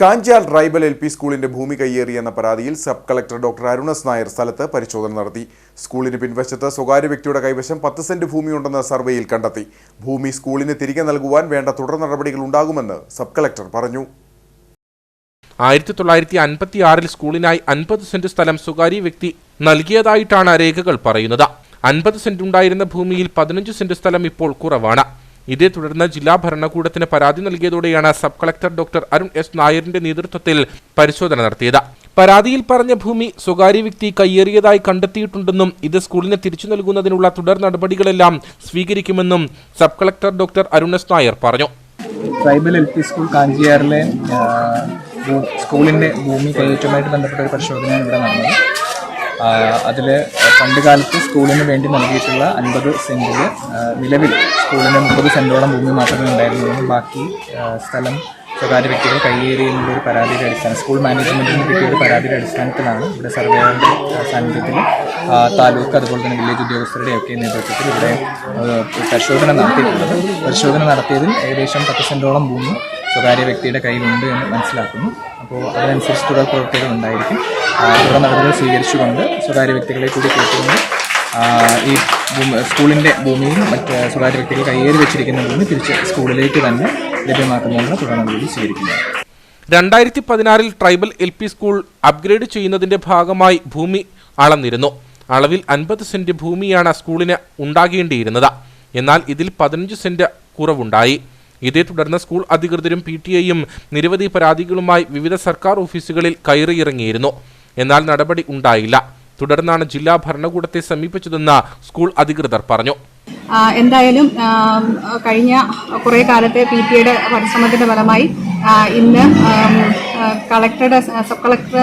കാഞ്ചാൽ tribal L P സ്കൂളിന്റെ ഭൂമി കയ്യേറിയെന്ന പരാതിയിൽ sub collector doctor Arun S Nair സ്ഥലത്ത് പരിശോധന നടത്തി. സ്കൂളിന് പിൻവശത്ത് സ്വകാര്യ വ്യക്തിയുടെ കൈവശം പത്ത് സെന്റ് ഭൂമിയുണ്ടെന്ന് സർവേയിൽ കണ്ടെത്തി. ഭൂമി സ്കൂളിന് തിരികെ നൽകുവാൻ വേണ്ട തുടർ നടപടികൾ ഉണ്ടാകുമെന്ന് സബ് കളക്ടർ പറഞ്ഞു. ആയിരത്തി തൊള്ളായിരത്തി അൻപത്തി ആറിൽ സ്കൂളിനായി അൻപത് സെന്റ് സ്ഥലം സ്വകാര്യ വ്യക്തി നൽകിയതായിട്ടാണ് രേഖകൾ പറയുന്നത്. അൻപത് സെന്റ് ഉണ്ടായിരുന്ന ഭൂമിയിൽ പതിനഞ്ച് സെന്റ് സ്ഥലം ഇപ്പോൾ കുറവാണ്. ഇതേ തുടർന്ന് ജില്ലാ ഭരണകൂടത്തിന് പരാതി നൽകിയതോടെയാണ് sub collector doctor Arun S നായരിന്റെ നേതൃത്വത്തിൽ പരിശോധന നടത്തിയത്. പരാതിയിൽ പറഞ്ഞ ഭൂമി സ്വകാര്യ വ്യക്തി കയ്യേറിയതായി കണ്ടെത്തിയിട്ടുണ്ടെന്നും ഇത് സ്കൂളിന് തിരിച്ചു നൽകുന്നതിനുള്ള തുടർ നടപടികളെല്ലാം സ്വീകരിക്കുമെന്നും sub collector doctor Arun S Nair പറഞ്ഞു. ട്രൈബൽ എൽ പി സ്കൂൾ കാഞ്ചിയാറിലെ സ്കൂളിന്റെ ഭൂമി കൈയേറ്റവുമായിട്ട് ബന്ധപ്പെട്ട ഒരു പരിശോധനയാണ് ഇവിടെ നടന്നത്. അതിൽ പണ്ട് കാലത്ത് സ്കൂളിന് വേണ്ടി നൽകിയിട്ടുള്ള അൻപത് സെന്റിൽ നിലവിൽ സ്കൂളിന് മുപ്പത് സെന്റോളം ഭൂമി മാത്രമേ ഉണ്ടായിരുന്നുള്ളൂ. ബാക്കി സ്ഥലം സ്വകാര്യ വ്യക്തികൾ കയ്യേറി ഒരു പരാതിയുടെ അടിസ്ഥാനം സ്കൂൾ മാനേജ്മെന്റിന് കിട്ടിയ ഒരു പരാതിയുടെ അടിസ്ഥാനത്തിലാണ് ഇവിടെ സർവേയുടെ സാന്നിധ്യത്തിൽ താലൂക്ക് അതുപോലെ തന്നെ വില്ലേജ് ഉദ്യോഗസ്ഥരുടെയൊക്കെ നേതൃത്വത്തിൽ ഇവിടെ പരിശോധന നടത്തിയിട്ടുള്ളത്. പരിശോധന നടത്തിയതിൽ ഏകദേശം പത്ത് സെന്റോളം ഭൂമി സ്വകാര്യ വ്യക്തിയുടെ കയ്യിലുണ്ട് എന്ന് മനസ്സിലാക്കുന്നു. അപ്പോൾ അതിനനുസരിച്ച് തുടർ പ്രവൃത്തികൾ ഉണ്ടായിരിക്കും തുടർ നടപടികൾ സ്വീകരിച്ചുകൊണ്ട് സ്വകാര്യ വ്യക്തികളെ കൂടി കേട്ടുകൊണ്ട് ഈ സ്കൂളിന്റെ ഭൂമിയും മറ്റ് സ്വകാര്യ വ്യക്തികൾ കൈയേറി വെച്ചിരിക്കുന്ന ഭൂമി തിരിച്ച് സ്കൂളിലേക്ക് തന്നെ ലഭ്യമാക്കുന്നതിന് തുടർ നടപടി സ്വീകരിക്കുന്നത് രണ്ടായിരത്തി പതിനാറിൽ tribal L P school upgrade ചെയ്യുന്നതിന്റെ ഭാഗമായി ഭൂമി അളന്നിരുന്നു. അളവിൽ അൻപത് സെന്റ് ഭൂമിയാണ് സ്കൂളിന് ഉണ്ടാകേണ്ടിയിരുന്നത്. എന്നാൽ ഇതിൽ പതിനഞ്ച് സെന്റ് കുറവുണ്ടായി. ഇതേ തുടർന്ന് സ്കൂൾ അധികൃതരും പി ടി ഐയും നിരവധി പരാതികളുമായി വിവിധ സർക്കാർ ഓഫീസുകളിൽ കയറിയിറങ്ങിയിരുന്നു. എന്നാൽ നടപടി ഉണ്ടായില്ല. തുടർന്നാണ് ജില്ലാ ഭരണകൂടത്തെ സമീപിച്ചതെന്ന് സ്കൂൾ അധികൃതർ പറഞ്ഞു. എന്തായാലും കഴിഞ്ഞ കുറേ കാലത്തെ പി ടി ഐയുടെ പരിശ്രമത്തിന്റെ ഫലമായി ഇന്ന് കളക്ടറുടെ സബ് കളക്ടർ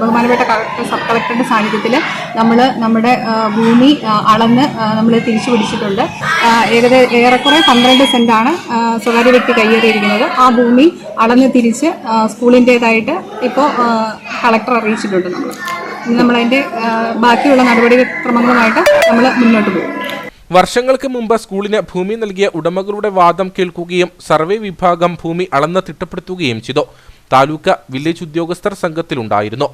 ബഹുമാനപ്പെട്ട കളക്ടർ സബ് കളക്ടറുടെ സാന്നിധ്യത്തിൽ നമ്മൾ നമ്മുടെ ഭൂമി അളന്ന് നമ്മൾ തിരിച്ചു പിടിച്ചിട്ടുണ്ട്. ഏകദേശം ഏറെക്കുറെ പന്ത്രണ്ട് സെന്റാണ് സ്വകാര്യ വ്യക്തി കയ്യേറിയിരിക്കുന്നത്. ആ ഭൂമി അളന്ന് തിരിച്ച് സ്കൂളിന്റേതായിട്ട് ഇപ്പോൾ കളക്ടർ അറിയിച്ചിട്ടുണ്ട് നമ്മൾ നമ്മളതിന്റെ ബാക്കിയുള്ള നടപടിക്രമങ്ങളുമായിട്ട് നമ്മൾ മുന്നോട്ട് പോകും. വർഷങ്ങൾക്ക് മുമ്പ് സ്കൂളിന് ഭൂമി നൽകിയ ഉടമകളുടെ വാദം കേൾക്കുകയും സർവേ വിഭാഗം ഭൂമി അളന്ന് തിട്ടപ്പെടുത്തുകയും ചെയ്തു. താലൂക്ക് വില്ലേജ് ഉദ്യോഗസ്ഥർ സംഘത്തിലുണ്ടായിരുന്നു.